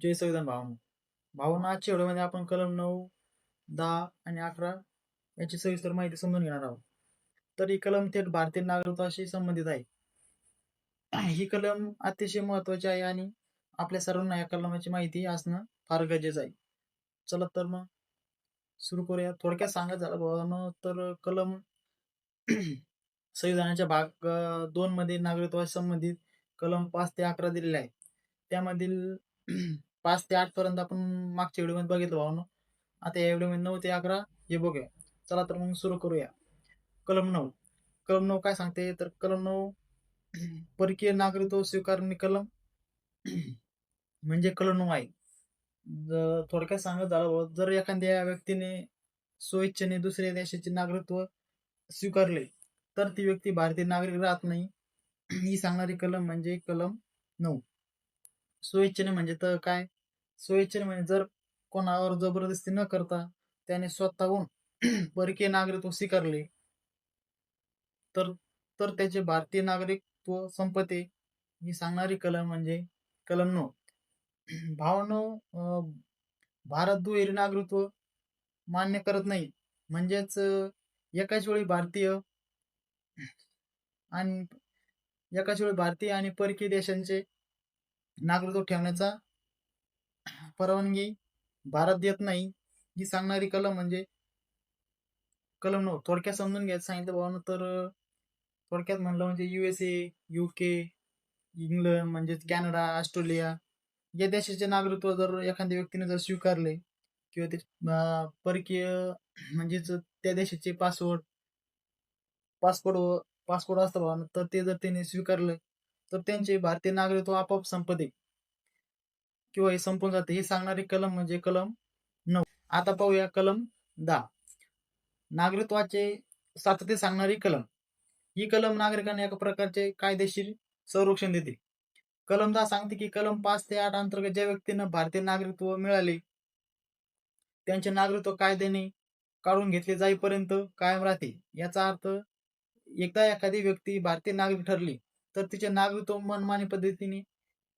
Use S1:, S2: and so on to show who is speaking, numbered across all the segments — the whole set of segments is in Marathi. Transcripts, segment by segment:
S1: जय संविधान भावना भावना आजच्या व्हिडिओमध्ये आपण कलम नऊ दहा आणि अकरा याची सविस्तर माहिती समजून घेणार आहोत. तर ही कलम थेट भारतीय नागरिकत्वाशी संबंधित आहे. ही कलम अतिशय महत्वाची आहे आणि आपल्या सर्वांना या कलमाची माहिती असणं फार गरजेचं आहे. चला तर मग सुरू करूया. थोडक्यात सांगत झालं भावानं तर कलम संविधानाच्या भाग दोन मध्ये नागरिकत्वाशी संबंधित कलम पाच ते अकरा दिलेले आहे त्यामधील पाच ते आठ पर्यंत आपण मागच्या व्हिडिओमध्ये बघितलं भावनो. आता या व्हिडिओमध्ये नऊ ते अकरा हे बघूया. चला तर मग सुरू करूया. कलम नऊ. कलम नऊ काय सांगते? तर कलम नऊ परकीय नागरिकत्व स्वीकारणे कलम. म्हणजे कलम नऊ आहे. थोडक्यात सांगत झालं जर एखाद्या व्यक्तीने स्वेच्छेने दुसऱ्या देशाचे नागरिकत्व स्वीकारले तर ती व्यक्ती भारतीय नागरिक राहत नाही. ही सांगणारी कलम म्हणजे कलम नऊ. स्वेच्छेने म्हणजे तर काय? स्वेच्छेने म्हणजे जर कोणावर जबरदस्ती न करता त्याने स्वतःहून परकीय नागरिकत्व स्वीकारले तर तर त्याचे भारतीय नागरिकत्व संपते. ही सांगणारी कलम म्हणजे कलम नऊ. भावनो अं, भारत दुहेरी नागरिकत्व मान्य करत नाही. म्हणजेच एकाच वेळी भारतीय आणि एकाच वेळी भारतीय आणि परकीय देशांचे नागरिकत्व ठेवण्याचा परवानगी भारत देत नाही. ही सांगणारी कलम म्हणजे कलम नऊ थोडक्यात समजून घ्यायचं सांगितलं भावानं तर थोडक्यात म्हणलं म्हणजे युएसए युके इंग्लंड म्हणजेच कॅनडा ऑस्ट्रेलिया या देशाचे नागरिकत्व जर एखाद्या व्यक्तीने जर स्वीकारले किंवा ते परकीय म्हणजेच त्या देशाचे पासपोर्ट पासपोर्ट पासपोर्ट असतं भावानं तर ते जर त्याने स्वीकारलं तर त्यांचे भारतीय नागरिकत्व आपोआप संपते किंवा हे संपून जाते. हे सांगणारी कलम म्हणजे कलम नऊ. आता पाहूया कलम दहा. नागरिकत्वाचे सातत्य सांगणारी कलम. ही कलम नागरिकांना एका प्रकारचे कायदेशीर संरक्षण देते. कलम दहा सांगते की कलम पाच ते आठ अंतर्गत ज्या व्यक्तींना भारतीय नागरिकत्व मिळाले त्यांचे नागरिकत्व कायद्याने काढून घेतले जाईपर्यंत कायम राहते. याचा अर्थ एकदा एखादी व्यक्ती भारतीय नागरिक ठरली तर तिचे नागरिकत्व मनमानी पद्धतीने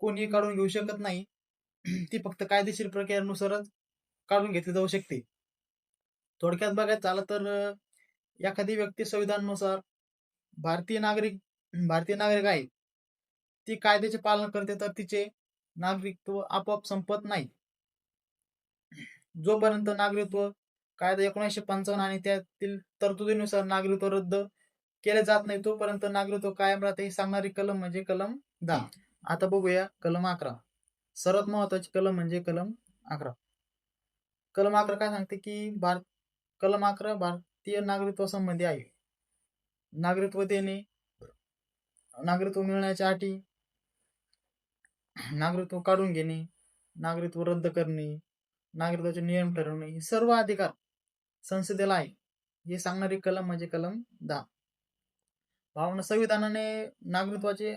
S1: कोणीही काढून घेऊ शकत नाही. ती फक्त कायदेशीर प्रक्रियेनुसारच काढून घेतली जाऊ शकते. थोडक्यात बघायचं झालं तर एखादी व्यक्ती संविधानानुसार भारतीय नागरिक भारतीय नागरिक आहे. ती कायद्याचे पालन करते तर तिचे नागरिकत्व आपोआप संपत नाही. जोपर्यंत नागरिकत्व कायदा एकोणीसशे पंचावन्न आणि त्यातील तरतुदीनुसार नागरिकत्व रद्द केले जात नाही तोपर्यंत नागरिकत्व कायम राहते. ही सांगणारी कलम म्हणजे कलम दहा. आता बघूया कलम अकरा. सर्वात महत्वाची कलम म्हणजे कलम अकरा. कलम अकरा काय सांगते की भारत कलम अकरा भारतीय नागरिकत्व संबंधी आहे नागरिकत्व देणे नागरिकत्व मिळण्याच्या अटी नागरिकत्व काढून घेणे नागरिकत्व रद्द करणे नागरिकत्वाचे नियम ठरवणे हे सर्व अधिकार संसदेला आहे. हे सांगणारी कलम म्हणजे कलम दहा. भावना संविधानाने नागरिकत्वाचे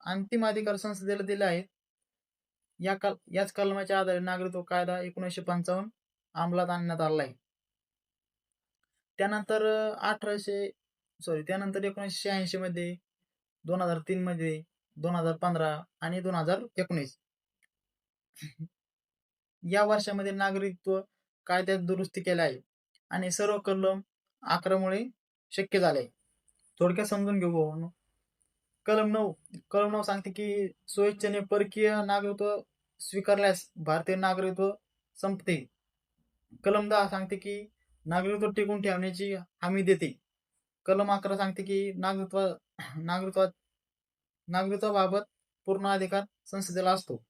S1: अंतिम अधिकार संसदेला दिले आहेत. या कल याच कलमाच्या आधारे नागरिकत्व हो कायदा एकोणीसशे पंचावन्न अंमलात आणण्यात आला आहे. त्यानंतर अठराशे सॉरी त्यानंतर एकोणीसशे शहाऐंशी मध्ये दोन हजार तीन मध्ये दोन हजार पंधरा आणि दोन हजार एकोणीस. या वर्षामध्ये नागरिकत्व कायद्यात दुरुस्ती केल्या आहे आणि सर्व कलम अकरामुळे शक्य झाले थोडक्यात समजून घेऊ कलम नऊ कलम नऊ सांगते की स्वेच्छेने परकीय नागरिकत्व स्वीकारल्यास भारतीय नागरिकत्व संपते. कलम दहा सांगते की नागरिकत्व टिकून ठेवण्याची हमी देते. कलम अकरा सांगते की नागरिकत्व नागरिकत्व नागरिकत्वाबाबत पूर्ण अधिकार संसदेला असतो.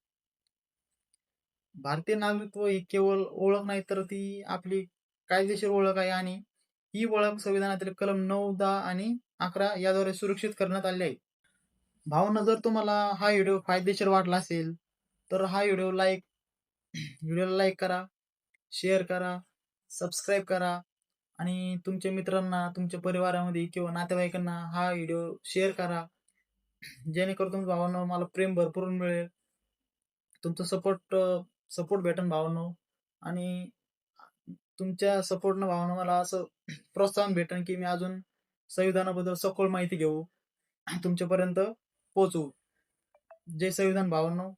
S1: भारतीय नागरिकत्व ही केवळ ओळख नाही तर ती आपली कायदेशीर ओळख आहे आणि ही ओळख संविधानातील कलम नऊ दहा आणि अकरा याद्वारे सुरक्षित करण्यात आली आहे. भावना जर तुम्हाला हा व्हिडिओ फायदेशीर वाटला असेल तर हा व्हिडिओ लाईक व्हिडिओला लाईक करा शेअर करा सबस्क्राईब करा आणि तुमच्या मित्रांना तुमच्या परिवारामध्ये किंवा नातेवाईकांना हा व्हिडिओ शेअर करा. जेणेकरून तुमच्या भावांना मला प्रेम भरपूर मिळेल. तुमचं सपोर्ट सपोर्ट भेटेल भावांनो आणि तुमच्या सपोर्टनं भावना मला असं प्रोत्साहन भेटेल की मी अजून संविधानाबद्दल सखोल माहिती घेऊ. तुमच्यापर्यंत पोहोचू जय संविधान भावांनो